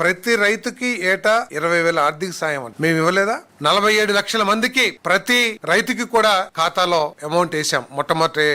ప్రతి రైతుకి ఏటా ఇరవై వేల ఆర్థిక సాయం మేము ఇవ్వలేదా? నలభై ఏడు లక్షల మందికి ప్రతి రైతుకి కూడా ఖాతాలో అమౌంట్ వేసాం. మొట్టమొదటి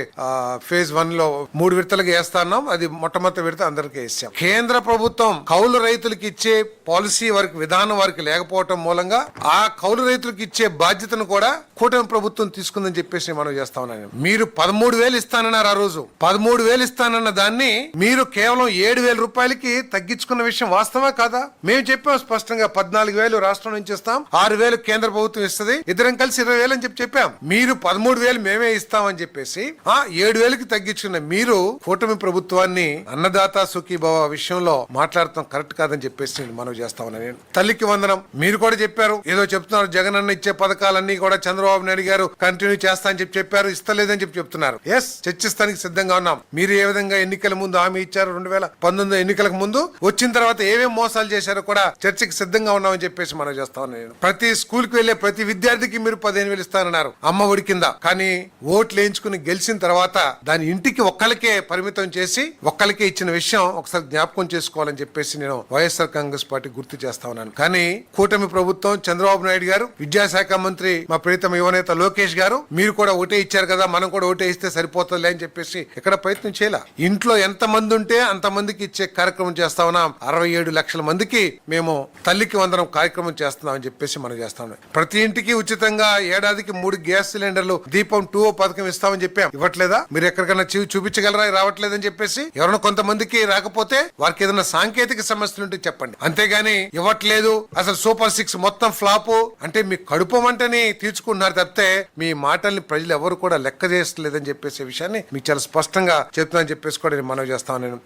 ఫేజ్ వన్లో మూడు విడతలకు వేస్తాన్నాం అది మొట్టమొదటి విడత అందరికి వేసాం. కేంద్ర ప్రభుత్వం కౌలు రైతులకు ఇచ్చే పాలసీ వారికి విధానం వారికి లేకపోవటం మూలంగా ఆ కౌలు రైతులకు ఇచ్చే బాధ్యతను కూడా కూటమి ప్రభుత్వం తీసుకుందని చెప్పేసి మనం చేస్తా ఉన్నాను. మీరు పదమూడు వేలు ఇస్తానన్నారు ఆ రోజు. పదమూడు వేలు ఇస్తానన్న దాన్ని మీరు కేవలం ఏడు వేల రూపాయలకి తగ్గించుకున్న విషయం వాస్తవా కాదు? మేము చెప్పాం స్పష్టంగా పద్నాలుగు వేలు రాష్ట్రం నుంచి ఇస్తాం ఆరు వేలు కేంద్ర ప్రభుత్వం ఇస్తుంది ఇద్దరం కలిసి ఇరవై వేలు అని చెప్పి చెప్పాం. మీరు పదమూడు వేలు మేమే ఇస్తామని చెప్పేసి ఆ ఏడు వేలకి తగ్గించుకున్న మీరు కూటమి ప్రభుత్వాన్ని అన్నదాత సుఖీభావ విషయంలో మాట్లాడటం కరెక్ట్ కాదని చెప్పేసి నేను మనవి చేస్తామని నేను తల్లికి వందనం. మీరు కూడా చెప్పారు ఏదో చెప్తున్నారు జగన్ అన్న ఇచ్చే పథకాలన్నీ కూడా చంద్రబాబు నాయుడు గారు కంటిన్యూ చేస్తా అని చెప్పి చెప్పారు ఇస్తలేదని చెప్పి చెప్తున్నారు. ఎస్ చర్చిస్తానికి సిద్ధంగా ఉన్నాం. మీరు ఏ విధంగా ఎన్నికల ముందు హామీ ఇచ్చారు? రెండు వేల పంతొమ్మిది ఎన్నికలకు ముందు వచ్చిన తర్వాత ఏమేమి మోసాలు చేశారో కూడా చర్చకి సిద్ధంగా ఉన్నామని చెప్పేసి మనం చేస్తా ఉన్నాను నేను. ప్రతి స్కూల్కి వెళ్ళే ప్రతి విద్యార్థికి మీరు పదిహేను వేలు ఇస్తానన్నారు అమ్మ ఒడి కింద. కానీ ఓట్లు వేయించుకుని గెలిచిన తర్వాత దాని ఇంటికి ఒక్కరికే పరిమితం చేసి ఒక్కరికే ఇచ్చిన విషయం ఒకసారి జ్ఞాపకం చేసుకోవాలని చెప్పేసి నేను వైఎస్ఆర్ కాంగ్రెస్ పార్టీ గుర్తు చేస్తా ఉన్నాను. కానీ కూటమి ప్రభుత్వం చంద్రబాబు నాయుడు గారు విద్యాశాఖ మంత్రి మా ప్రీతమ యువనేత లోకేష్ గారు మీరు కూడా ఓటే ఇచ్చారు కదా మనం కూడా ఓటే ఇస్తే సరిపోతుందిలే అని చెప్పేసి ఎక్కడ ప్రయత్నం చేయాల. ఇంట్లో ఎంత మంది ఉంటే అంత మందికి ఇచ్చే కార్యక్రమం చేస్తా ఉన్నాం. అరవై ఏడు లక్షల మంది మందికి మేము తల్లికి వందనం కార్యక్రమం చేస్తున్నామని చెప్పేసి మనం చేస్తాం. ప్రతి ఇంటికి ఉచితంగా ఏడాదికి మూడు గ్యాస్ సిలిండర్లు దీపం టూ పథకం ఇస్తామని చెప్పాం. ఇవ్వట్లేదా? మీరు ఎక్కడికైనా చూ చూపించగలరా? రావట్లేదని చెప్పేసి ఎవరైనా కొంతమందికి రాకపోతే వారికి ఏదైనా సాంకేతిక సమస్యలు ఉంటే చెప్పండి. అంతేగాని ఇవ్వట్లేదు. అసలు సూపర్ సిక్స్ మొత్తం ఫ్లాప్. అంటే మీ కడుపు మంటని తీర్చుకుంటున్నారు తప్పితే మీ మాటల్ని ప్రజలు ఎవరు కూడా లెక్క చేయలేదని చెప్పేసి విషయాన్ని మీకు చాలా స్పష్టంగా చెప్తున్నానని చెప్పేసి కూడా నేను మనవి చేస్తాను నేను